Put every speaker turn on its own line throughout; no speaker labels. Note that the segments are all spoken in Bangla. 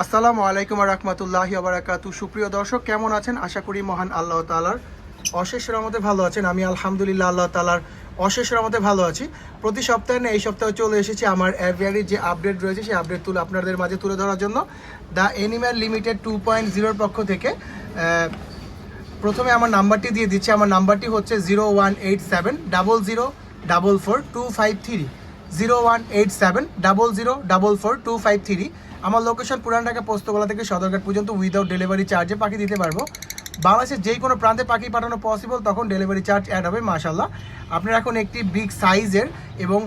আসসালামু আলাইকুম রহমতুল্লাহ বারাকাতু সুপ্রিয় দর্শক, কেমন আছেন? আশা করি মহান আল্লাহ তালার অশেষ রহমতে ভালো আছেন। আমি আলহামদুলিল্লাহ আল্লাহ তালার অশেষ রহমতে ভালো আছি। প্রতি সপ্তাহে এই সপ্তাহে চলে এসেছি আমার অ্যাভিয়ারির যে আপডেট রয়েছে, সেই আপডেট তুলে আপনাদের মাঝে তুলে ধরার জন্য the animal limited two point জিরোর পক্ষ থেকে প্রথমে আমার নাম্বারটি দিয়ে দিচ্ছি। আমার নাম্বারটি হচ্ছে zero one eight seven double zero double four two five three. Zero one eight seven double zero double four two five three. আমার লোকেশন পুরান ঢাকা, পোস্তগোলা থেকে সদরঘাট পর্যন্ত উইদাউট ডেলিভারি চার্জে পাখি দিতে পারব। বাংলাদেশের যে কোনো প্রান্তে পাখি পাঠানো পসিবল তখন ডেলিভারি চার্জ অ্যাড হবে মাশাল্লাহ আপনারা এখন একটি বিগ সাইজের এবং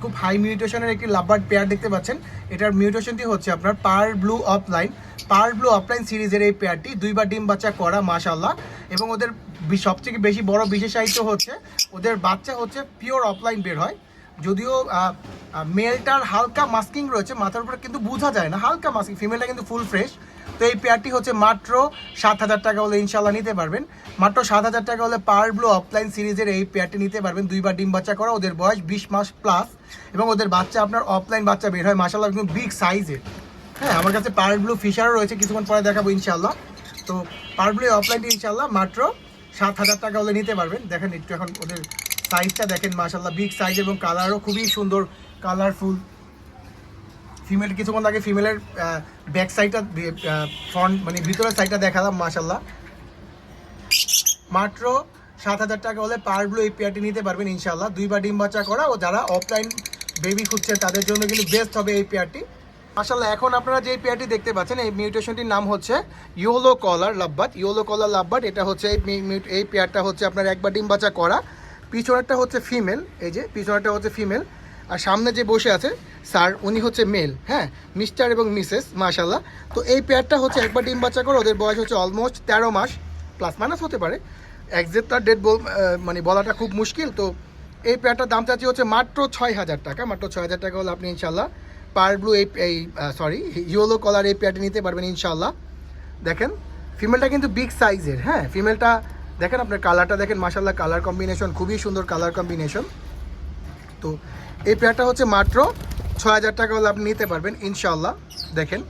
খুব হাই মিউটেশনের একটি লাভবার্ড পেয়ার দেখতে পাচ্ছেন। এটার মিউটেশনটি হচ্ছে আপনার par blue opaline par blue opaline সিরিজের এই পেয়ারটি দুইবার ডিম বাচ্চা করা মাশাল্লাহ এবং ওদের সবথেকে বেশি বড় বিশেষায়িত হচ্ছে, ওদের বাচ্চা হচ্ছে পিওর অফলাইন বের হয়। যদিও মেলটার হালকা মাস্কিং রয়েছে, মাথার উপরে কিন্তু বোঝা যায় না, হালকা মাস্কিং ফিমেলটা কিন্তু ফুল ফ্রেশ তো এই পেয়ারটি হচ্ছে মাত্র সাত হাজার টাকা হলে ইনশাল্লাহ নিতে পারবেন। মাত্র সাত হাজার টাকা হলে পার ব্লু অফলাইন সিরিজের এই পেয়ারটি নিতে পারবেন। দুইবার ডিম বাচ্চা করা, ওদের বয়স বিশ মাস প্লাস এবং ওদের বাচ্চা আপনার অফলাইন বাচ্চা বের হয়। মাসাল্লাহ কিন্তু বিগ সাইজের হ্যাঁ আমার কাছে পার ব্লু ফিশারও রয়েছে, কিছুক্ষণ পরে দেখাবো ইনশাল্লাহ তো পার ব্লু অফলাইনটি ইনশাল্লাহ মাত্র সাত হাজার টাকা হলে নিতে পারবেন। দেখেন একটু এখন ওদের সাইজটা দেখেন মাশাল্লাহ বিগ সাইজ এবং কালারও খুবই সুন্দর কালারফুল ফিমেল কিছুক্ষণ আগে ফিমেলের ব্যাক সাইডটা ফ্রন্ট মানে ভিতরের সাইডটা দেখালাম মাশাল্লাহ মাত্র সাত হাজার টাকা হলে পার ব্লু এই পেয়ারটি নিতে পারবেন ইনশাল্লাহ দুইবার ডিম বাচ্চা করা ও যারা অফলাইন বেবি খুঁজছে, তাদের জন্য কিন্তু বেস্ট হবে এই পেয়ারটি মাশাল্লাহ এখন আপনারা যে পেয়ারটি দেখতে পাচ্ছেন, এই মিউটেশনটির নাম হচ্ছে ইয়োলো কলার লাভবাট ইয়োলো কলার লাভবাট এটা হচ্ছে এই এই পেয়ারটা হচ্ছে আপনার একবার ডিম বাচ্চা করা। পিছনেরটা হচ্ছে ফিমেল, এই যে পিছনেরটা হচ্ছে ফিমেল। আর সামনে যে বসে আছে, স্যার, উনি হচ্ছে মেল হ্যাঁ? মিস্টার এবং মিসেস মাশাল্লাহ তো এই পেয়ারটা হচ্ছে একবার ডিম বাচ্চা করে, ওদের বয়স হচ্ছে অলমোস্ট তেরো মাস, প্লাস মাইনাস হতে পারে। একজ্যাক্ট তার ডেট বল মানে বলাটা খুব মুশকিল। তো এই পেয়ারটার দাম চাচ্ছি হচ্ছে মাত্র ছয় হাজার টাকা। মাত্র ছয় হাজার টাকা হলে আপনি ইনশাল্লাহ পার ব্লু এই এই সরি ইয়েলো কলার এই পেয়ারটি নিতে পারবেন ইনশাল্লাহ দেখেন, ফিমেলটা কিন্তু বিগ সাইজের হ্যাঁ? ফিমেলটা দেখেন আপনার কালারটা দেখেন মাসাল্লাহ কালার কম্বিনেশন খুবই সুন্দর কালার কম্বিনেশন তো এই পেয়ারটা হচ্ছে মাত্র ছয় হাজার টাকা হলে আপনি নিতে পারবেন ইনশাল্লাহ দেখেন।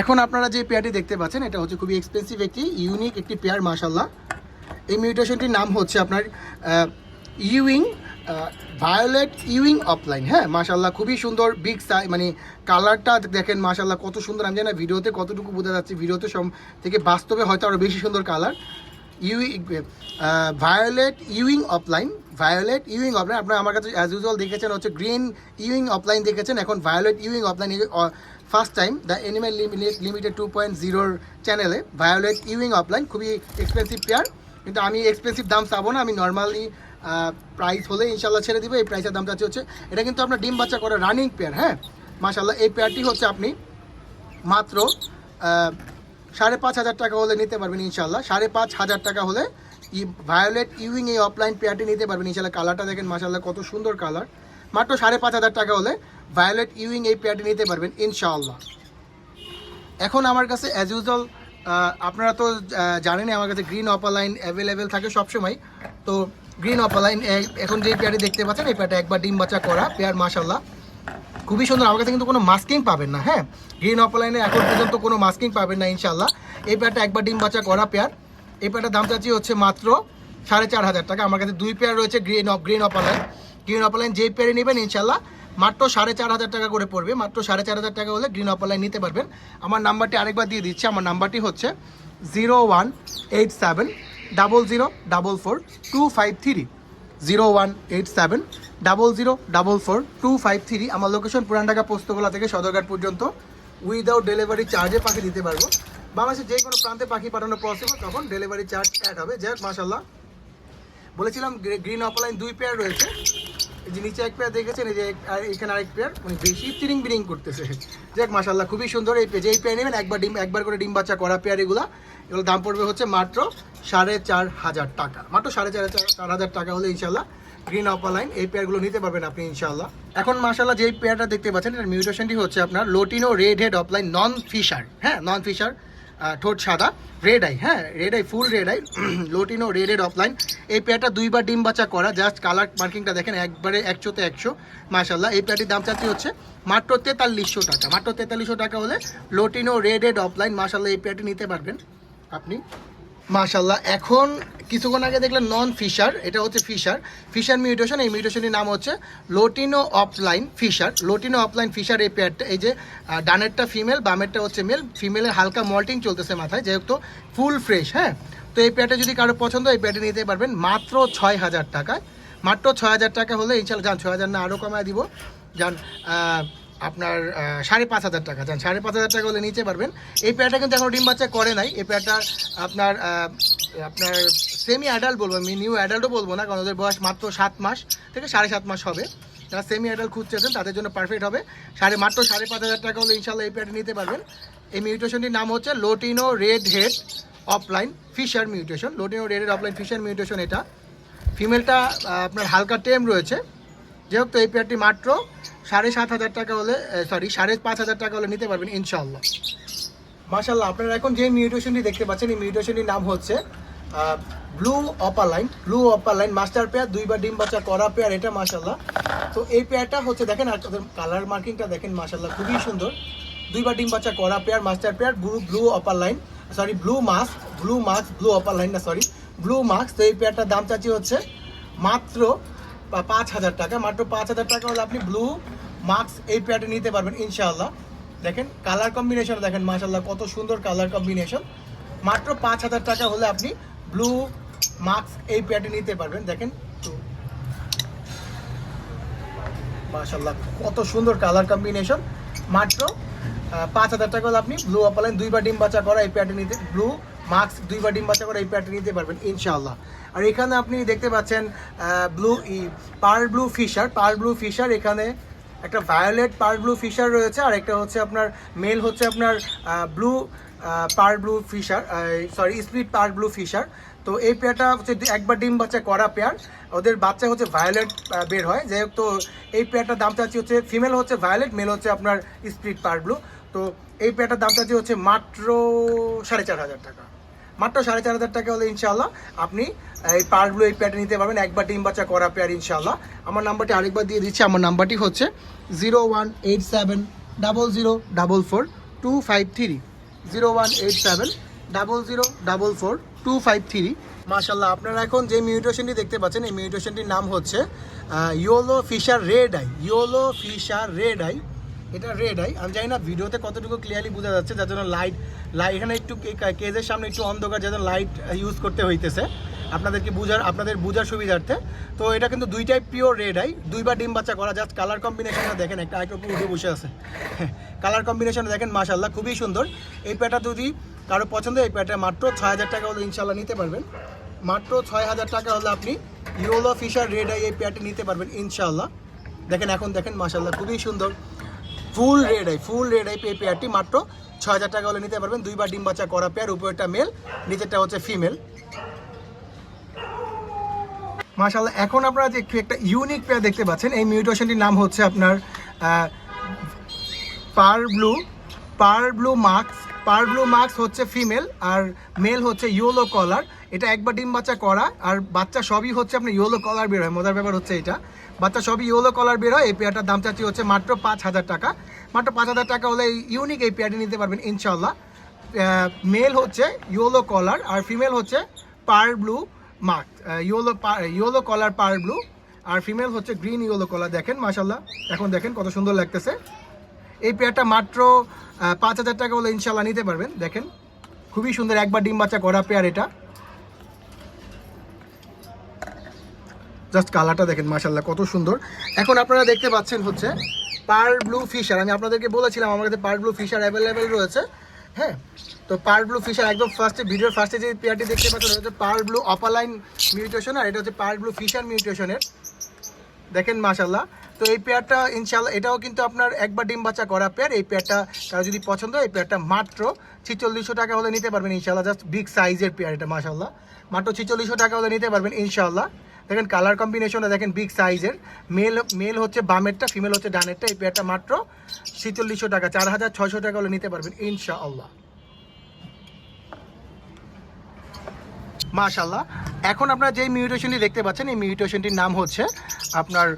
এখন আপনারা যে পেয়ারটি দেখতে পাচ্ছেন, এটা হচ্ছে খুবই এক্সপেন্সিভ একটি ইউনিক একটি পেয়ার মাশাল্লাহ এই মিউটেশনটির নাম হচ্ছে আপনার ইউইং ভায়োলেট ইউইং অফলাইন হ্যাঁ মাশাল্লাহ খুবই সুন্দর বিগ সাই মানে কালারটা দেখেন মাশাল্লাহ কত সুন্দর। আমি জানি না, ভিডিওতে কতটুকু বোঝা যাচ্ছে, ভিডিওতে সব থেকে বাস্তবে হয়তো আরও বেশি সুন্দর colour UE violet euwing opaline violet euwing opaline আপনারা আমার কাছে অ্যাজ ইউজুয়াল দেখেছেন, হচ্ছে গ্রিন ইউইং অফলাইন দেখেছেন। এখন violet euwing opaline first time the animal limited two point জিরোর চ্যানেলে ভায়োলেট ইউইং অফলাইন খুবই এক্সপেন্সিভ পেয়ার কিন্তু আমি এক্সপেন্সিভ দাম চাবো না, আমি নর্মালি প্রাইস হলে ইনশাল্লাহ ছেড়ে দিব। এই প্রাইসের দাম হচ্ছে এটা কিন্তু আপনার ডিম বাচ্চা করে রানিং পেয়ার হ্যাঁ? মাশাল্লাহ এই পেয়ারটি হচ্ছে আপনি মাত্র সাড়ে পাঁচ হাজার টাকা হলে নিতে পারবেন ইনশাল্লাহ সাড়ে পাঁচ হাজার টাকা হলে ই ভায়োলেট ইউইং এই অফলাইন পেয়ারটি নিতে পারবেন ইনশাল্লাহ কালারটা দেখেন মাশাল্লাহ কত সুন্দর কালার মাত্র সাড়ে পাঁচ হাজার টাকা হলে ভায়োলেট ইউইং এই পেয়ারটি নিতে পারবেন ইনশাআল্লাহ। এখন আমার কাছে অ্যাজ ইউজুয়াল আপনারা তো জানেনই, আমার কাছে গ্রিন অপালাইন অ্যাভেলেবেল থাকে সবসময়। তো গ্রিন অপালাইন এখন যে পেয়ারটি দেখতে পাচ্ছেন, এই পেয়ারটা একবার ডিম বাচ্চা করা পেয়ার মাশাল্লাহ খুবই সুন্দর, আমার কাছে কিন্তু কোনো মাস্কিং পাবেন না হ্যাঁ? গ্রিন অপালাইনে এখন পর্যন্ত কোনো মাস্কিং পাবেন না ইনশাল্লাহ এই পেয়ারটা একবার ডিম বাচ্চা করা পেয়ার। এই পেয়ারটার দাম চাচ্ছি হচ্ছে মাত্র সাড়ে চার হাজার টাকা। আমার কাছে দুই পেয়ার রয়েছে green of green opaline green opaline যেই পেয়ারে নেবেন ইনশাল্লাহ মাত্র সাড়ে চার হাজার টাকা করে পড়বে। মাত্র সাড়ে চার হাজার টাকা হলে গ্রিন অপালাইন নিতে পারবেন। আমার নাম্বারটি আরেকবার দিয়ে দিচ্ছি। আমার নাম্বারটি হচ্ছে zero one eight seven double zero double four two five three zero one eight seven double zero double four two five three আমার লোকেশন পুরান ঢাকা পোস্তগোলা থেকে সদরঘাট পর্যন্ত। উইদাউট ডেলিভারি চার্জে পাখি দিতে পারব। বাংলাদেশের যে কোনো প্রান্তে পাখি পাঠানো পসিবল তখন ডেলিভারি চার্জ অ্যাড হবে। যাই হোক মাসাল্লাহ বলেছিলাম গ্রিন অফলাইন দুই পেয়ার রয়েছে। যে নিচে এক পেয়ার দেখেছেন, এই যে আর এখানে আরেক পেয়ার মানে বেশি চিরিং বিরিং করতেছে। যাক মাসাল্লাহ খুবই সুন্দর এই পেজ এই পেয়ার নেবেন, একবার ডিম একবার করে ডিম বাচ্চা করা পেয়ার এগুলা। এগুলো দাম পড়বে হচ্ছে মাত্র সাড়ে চার হাজার টাকা। মাত্র সাড়ে চার চার হাজার টাকা হলে ইনশাল্লাহ গ্রিন অপালাইন এই পেয়ারগুলো নিতে পারবেন আপনি ইনশাল্লাহ এখন মাসাল্লাহ যেই পেয়ারটা দেখতে পাচ্ছেন, এটার মিউটেশনটি হচ্ছে আপনার lutino red head opaline non Fischer হ্যাঁ নন ফিশার ঠোঁট সাদা রেড আই হ্যাঁ red eye full red eye lutino red head opaline এই পেয়ারটা দুইবার ডিম বাচ্চা করা জাস্ট কালার মার্কিংটা দেখেন, একবারে একশোতে একশো। মাশাল্লাহ এই পেয়ারটির দাম চাচ্ছি হচ্ছে মাত্র তেতাল্লিশশো টাকা। মাত্র তেতাল্লিশশো টাকা হলে লোটিনো রেড এড অফলাইন মাশাল্লাহ এই পেয়ারটি নিতে পারবেন। আপনি? মাশাল্লাহ এখন কিছুক্ষণ আগে দেখলেন নন ফিশার এটা হচ্ছে ফিশার ফিশার মিউটেশন এই মিউটেশনের নাম হচ্ছে lutino opaline Fischer lutino opaline Fischer এই পেয়ারটা এই যে ডানেরটা ফিমেল বামেরটা হচ্ছে মেল ফিমেলের হালকা মল্টিং চলতেছে মাথায় যেহেতু ফুল ফ্রেশ হ্যাঁ? তো এই পেয়ারটা যদি কারও পছন্দ এই পেয়ারটা নিতে পারবেন মাত্র ছয় হাজার টাকায়। মাত্র ছয় হাজার টাকা হলে ইনশাল্লাহ যান ছয় হাজার না আরও কমায় দিব। যান আপনার সাড়ে পাঁচ হাজার টাকা। যান সাড়ে পাঁচ হাজার টাকা হলে নিতে পারবেন। এই পেয়ারটা কিন্তু এখনও ডিম বাচ্চা করে নাই। এই পেয়ারটা আপনার আপনার সেমি অ্যাডাল্ট বলব, আমি নিউ অ্যাডাল্টও বলব না, কারণ ওদের বয়স মাত্র সাত মাস, থেকে সাড়ে সাত মাস হবে। যারা সেমি অ্যাডাল্ট খুঁজতেছেন তাদের জন্য পারফেক্ট হবে। সাড়ে, মাত্র সাড়ে পাঁচ হাজার টাকা হলে ইনশাল্লাহ এই পেয়ারটা নিতে পারবেন। এই মিউটেশনটির নাম হচ্ছে lutino red head opaline Fischer mutation lutino red head opaline Fischer mutation এটা। ফিমেলটা আপনার হালকা টেম রয়েছে। যেহেতু এই পেয়ারটি মাত্র সাড়ে সাত হাজার টাকা হলে সরি সাড়ে পাঁচ হাজার টাকা হলে নিতে পারবেন ইনশাল্লাহ মাশাল্লাহ আপনারা এখন যে মিউটেশনটি দেখতে পাচ্ছেন, এই মিউটেশনটির নাম হচ্ছে blue opaline blue opaline master pair দুইবার ডিম বাচ্চা করা পেয়ার এটা মাশাল্লাহ তো এই পেয়ারটা হচ্ছে, দেখেন, আর তাদের কালার মার্কিংটা দেখেন মাশাল্লাহ খুবই সুন্দর। দুইবার ডিম বাচ্চা করা pair master pair blue blue opaline sorry blue mask blue mask blue opaline না সরি ব্লু মাস্ক তো এই পেয়ারটার দাম চাচ্ছি হচ্ছে মাত্র পাঁচ হাজার টাকা, মাত্র পাঁচ হাজার টাকা হলে আপনি ব্লু মাস্ক এই পেয়ারটা নিতে পারবেন, ইনশাআল্লাহ। দেখেন কালার কম্বিনেশন দেখেন মাশাল্লাহ কত সুন্দর কালার কম্বিনেশন মাত্র পাঁচ হাজার টাকা হলে আপনি ব্লু মাস্ক এই পেয়ারটি নিতে পারবেন। দেখেন মাশাল্লাহ কত সুন্দর কালার কম্বিনেশন মাত্র পাঁচ হাজার টাকা হলে আপনি ব্লু অপালাইন দুইবার ডিম বাচ্চা করা এই প্যাডটি নিতে ব্লু মাস্ক, দুইবার ডিম বাচ্চা করে এই প্যাডটি নিতে পারবেন, ইনশাআল্লাহ। আর এখানে আপনি দেখতে পাচ্ছেন ব্লু ই par blue Fischer par blue Fischer এখানে একটা ভায়োলেট পার ব্লু ফিশার রয়েছে, আর একটা হচ্ছে আপনার মেল হচ্ছে আপনার blue par blue Fischer sorry speed par blue Fischer তো এই পেয়ারটা হচ্ছে একবার ডিম বাচ্চা করা পেয়ার ওদের বাচ্চা হচ্ছে ভায়োলেট বের হয়। যাই হোক, তো এই পেয়ারটার দাম চাচ্ছি হচ্ছে ফিমেল হচ্ছে ভায়োলেট মেল হচ্ছে আপনার স্পিড পার ব্লু তো এই পেয়ারটার দাম চাচ্ছি হচ্ছে মাত্র সাড়ে চার হাজার টাকা। মাত্র সাড়ে চার হাজার টাকা হলে ইনশাল্লাহ আপনি, এই পারগুলো এই প্যাটে নিতে পারবেন, একবার ডিম বাচ্চা করা পেয়ার ইনশাল্লাহ আমার নাম্বারটি আরেকবার দিয়ে দিচ্ছি, আমার নাম্বারটি হচ্ছে zero one eight seven double zero double four two five three zero one eight seven double zero double four two five three মাশাল্লাহ আপনারা এখন যে মিউটেশনটি দেখতে পাচ্ছেন, এই মিউটেশনটির নাম হচ্ছে yellow Fischer red eye yellow Fischer red eye এটা রেড আই আমি জানি না ভিডিওতে কতটুকু ক্লিয়ারলি বোঝা যাচ্ছে, যার জন্য লাইট লাইট এখানে একটু কেজের সামনে একটু অন্ধকার, যার জন্য লাইট ইউজ করতে হইতেছে। আপনাদেরকে বুঝার আপনাদের বুঝার সুবিধার্থে। তো এটা কিন্তু দুইটাই পিওর রেড আই দুইবার ডিম বাচ্চা করা জাস্ট কালার কম্বিনেশনটা দেখেন, একটা আইটা উপর উঠে বসে আছে। কালার কম্বিনেশন দেখেন মাশাল্লাহ খুবই সুন্দর। এই প্যাটা যদি কারও পছন্দ, এই প্যাটা মাত্র ছয় হাজার টাকা হলে ইনশাল্লাহ নিতে পারবেন। মাত্র ছয় হাজার টাকা হলে আপনি ইউলো ফিশার রেড আই এই প্যাটে নিতে পারবেন ইনশাল্লাহ দেখেন, এখন দেখেন মাশাল্লাহ খুবই সুন্দর। Full red eye, full red eye pay পেয়ারটি মাত্র ছ হাজার টাকা হলে নিতে পারবেন। দুইবার ডিম বাচ্চা করা পেয়ার, উপরেরটা মেল নিচেরটা হচ্ছে ফিমেল মাশাল্লাহ এখন আপনারা যে একটু ইউনিক পেয়ার দেখতে পাচ্ছেন, এই মিউটেশনটির নাম হচ্ছে আপনার par blue par blue marks par blue marks হচ্ছে ফিমেল আর মেল হচ্ছে ইয়েলো কলার এটা একবার ডিম বাচ্চা করা আর বাচ্চা সবই হচ্ছে আপনার ইয়েলো কলার বের হয়। মজার ব্যাপার হচ্ছে এটা। বাচ্চা সবই ইয়েলো কলার বের হয়, এই পেয়ারটার দাম চাচ্ছি হচ্ছে মাত্র পাঁচ হাজার টাকা। মাত্র পাঁচ হাজার টাকা হলে ইউনিক এই পেয়ারটি নিতে পারবেন ইনশাল্লাহ মেল হচ্ছে ইয়েলো কলার আর ফিমেল হচ্ছে par blue mark yellow yellow collar par blue আর ফিমেল হচ্ছে গ্রিন ইয়েলো কলার দেখেন মাশাল্লাহ এখন দেখেন কত সুন্দর লাগতেছে। এই পেয়ারটা মাত্র পাঁচ হাজার টাকা হলে ইনশাল্লাহ নিতে পারবেন। দেখেন, খুবই সুন্দর একবার ডিম বাচ্চা করা পেয়ার এটা। জাস্ট কালারটা দেখেন মাশাল্লাহ কত সুন্দর। এখন আপনারা দেখতে পাচ্ছেন হচ্ছে পার ব্লু ফিশার, আমি আপনাদেরকে বলেছিলাম আমার কাছে পার ব্লু ফিশার অ্যাভেলেবেল রয়েছে। হ্যাঁ তো পার ব্লু ফিশার একদম ফার্স্টে ভিডিওর ফার্স্টে যে পেয়ারটি দেখতে পাচ্ছেন ওটা হচ্ছে পার ব্লু অপালাইন মিউটেশন আর এটা হচ্ছে পার ব্লু ফিশার মিউটেশনের দেখেন মাশাল্লাহ তো এই পেয়ারটা ইনশাল্লাহ এটাও কিন্তু আপনার একবার ডিম বাচ্চা করা পেয়ার। এই পেয়ারটা কারও যদি পছন্দ হয়, এই পেয়ারটা মাত্র ছিচল্লিশশো টাকা হলে নিতে পারবেন ইনশাল্লাহ জাস্ট বিগ সাইজের পেয়ার এটা মাশাল্লাহ মাত্র ছিচল্লিশশো টাকা হলে নিতে পারবেন ইনশাল্লাহ দেখেন কালার কম্বিনেশনে দেখেন বিগ সাইজের মেল মেল হচ্ছে বামেরটা ফিমেল হচ্ছে ডানেরটা। এই পেয়ারটা মাত্র ছিচল্লিশশো টাকা, চার হাজার ছশো টাকা হলে নিতে পারবেন, ইনশাআল্লাহ। মাশাল্লাহ এখন আপনারা যে মিউটেশনটি দেখতে পাচ্ছেন, এই মিউটেশনটির নাম হচ্ছে আপনার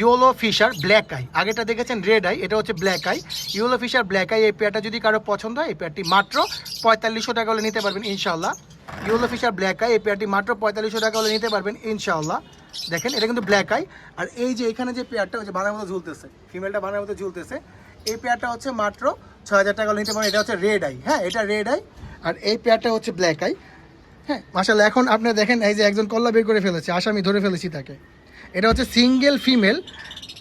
ইয়োলো ফিশার ব্ল্যাক আই। আগেটা দেখেছেন? রেড আই, এটা হচ্ছে black eye. Yellow Fischer black eye, এই পেয়ারটা যদি কারও পছন্দ হয়, এই পেয়ারটি মাত্র পঁয়তাল্লিশশো টাকা হলে নিতে পারবেন ইনশাল্লাহ ইয়োলো ফিশার ব্ল্যাক আই, এই পেয়ারটি মাত্র পঁয়তাল্লিশশো টাকা হলে নিতে পারবেন ইনশাল্লাহ দেখেন, এটা কিন্তু ব্ল্যাক আই। আর এই যে এখানে যে পেয়ারটা হচ্ছে বানার মতো ঝুলতেছে, ফিমেলটা বানার মতো ঝুলতেছে, এই পেয়ারটা হচ্ছে মাত্র ছ হাজার টাকা হলে নিতে পারবেন, এটা হচ্ছে রেড আই। হ্যাঁ এটা রেড আই, আর এই পেয়ারটা হচ্ছে ব্ল্যাক আই। হ্যাঁ মাসাল্লাহ এখন আপনি দেখেন, এই যে একজন কল্লা বের করে ফেলেছে, আসামি ধরে ফেলেছি তাকে। এটা হচ্ছে single female,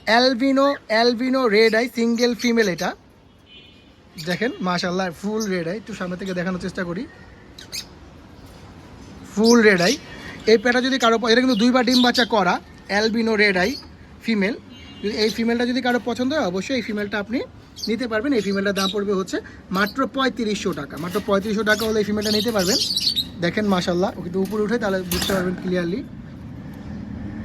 albino albino red eye, single female এটা। দেখেন মাশাল্লাহ ফুল রেড আই, একটু সামনে থেকে দেখানোর চেষ্টা করি। Full red eye. এই পেটা যদি কারও এটা কিন্তু দুইবার ডিম বাচ্চা করা, অ্যালবিনো রেড আই, ফিমেল। এই ফিমেলটা যদি কারও পছন্দ হয়, অবশ্যই এই ফিমেলটা আপনি নিতে পারবেন। এই ফিমেলটার দাম পড়বে হচ্ছে মাত্র পঁয়ত্রিশশো টাকা। মাত্র পঁয়ত্রিশশো টাকা হলে এই ফিমেলটা নিতে পারবেন। দেখেন মাশাল্লাহ ওকে একটু উপরে উঠে, তাহলে বুঝতে পারবেন ক্লিয়ারলি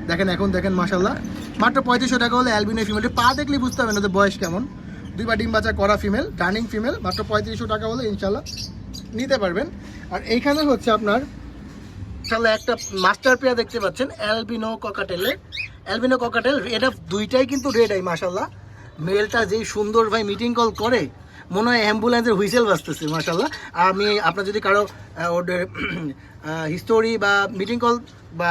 দেখেন এখন দেখেন মাশাল্লাহ মাত্র পঁয়ত্রিশশো টাকা হলে অ্যালবিনো ফিমেলটি পা দেখলে বুঝতে পারবেন ওদের বয়স কেমন। দুইবার ডিম বাচ্চা করা ফিমেল রানিং ফিমেল মাত্র পঁয়ত্রিশশো টাকা হলে ইনশাল্লাহ নিতে পারবেন। আর এইখানে হচ্ছে আপনার তাহলে একটা মাস্টার পেয়ার দেখতে পাচ্ছেন অ্যালবিনো ককাটেলে অ্যালবিনো ককাটেল এটা দুইটাই কিন্তু রেড আই মাশাল্লাহ মেলটা যেই সুন্দর ভাই মিটিং কল করে মনে হয় অ্যাম্বুলেন্সের হুইসেল বাজতেছে মাশাল্লাহ আর আমি, আপনার যদি কারও ওদের হিস্টোরি বা মিটিং কল বা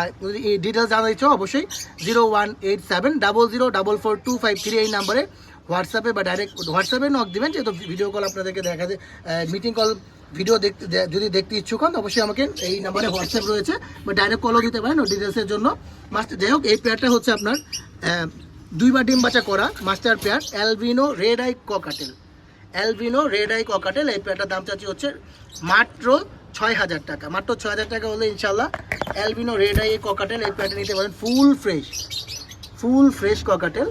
ডিটেলস জানার ইচ্ছা, অবশ্যই zero one eight seven double zero double four two five three এই নাম্বারে হোয়াটসঅ্যাপে বা ডাইরেক্ট হোয়াটসঅ্যাপে নক দিবেন, যেহেতু ভিডিও কল আপনাদেরকে দেখা যায় মিটিং কল ভিডিও দেখতে যদি দেখতে ইচ্ছুক হন, অবশ্যই আমাকে এই নাম্বারে হোয়াটসঅ্যাপ রয়েছে, বা ডাইরেক্ট কলও দিতে পারেন ও ডিটেলসের জন্য। মাস্টার যাই হোক, এই পেয়ারটা হচ্ছে আপনার দুইবার ডিম বাচ্চা করা master pair albino red eye cockatiel albino red eye cockatiel, এই পেয়ারটার দাম চাচ্ছি হচ্ছে মাত্র ছয় হাজার টাকা। মাত্র ছয় হাজার টাকা হলে ইনশাল্লাহ অ্যালবিনো, রেড আই ককাটেল, এই পেয়ারটা নিতে পারেন full fresh. Full fresh cockatiel.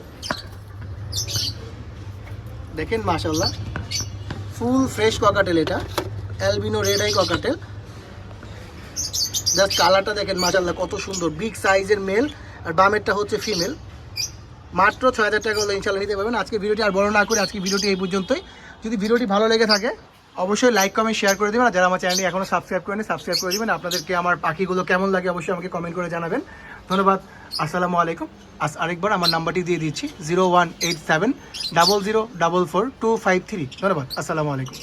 দেখেন মাশাল্লাহ ফুল ফ্রেশ ককাটেল এটা। Albino, red eye cockatiel. Just কালারটা দেখেন মাশাল্লাহ কত সুন্দর। বিগ সাইজের মেল আর বামেরটা হচ্ছে ফিমেল। মাত্র ছয় হাজার টাকা হলে ইনশাল্লাহ নিতে পারবেন। আজকে ভিডিওটি আর বড় না করে আজকে ভিডিওটি এই পর্যন্তই। যদি ভিডিওটি ভালো লেগে থাকে, অবশ্যই লাইক কমেন্ট শেয়ার করে দেবেন। আর যারা আমার চ্যানেলটি এখনও সাবস্ক্রাইব করেনি সাবস্ক্রাইব করে দেবেন। আপনাদেরকে আমার পাখিগুলো কেমন লাগে অবশ্যই আমাকে কমেন্ট করে জানাবেন। ধন্যবাদ। আসসালামু আলাইকুম। আস আরেকবার আমার নাম্বারটি দিয়ে দিচ্ছি zero one eight seven double zero double four two five three ধন্যবাদ। আসসালামু আলাইকুম।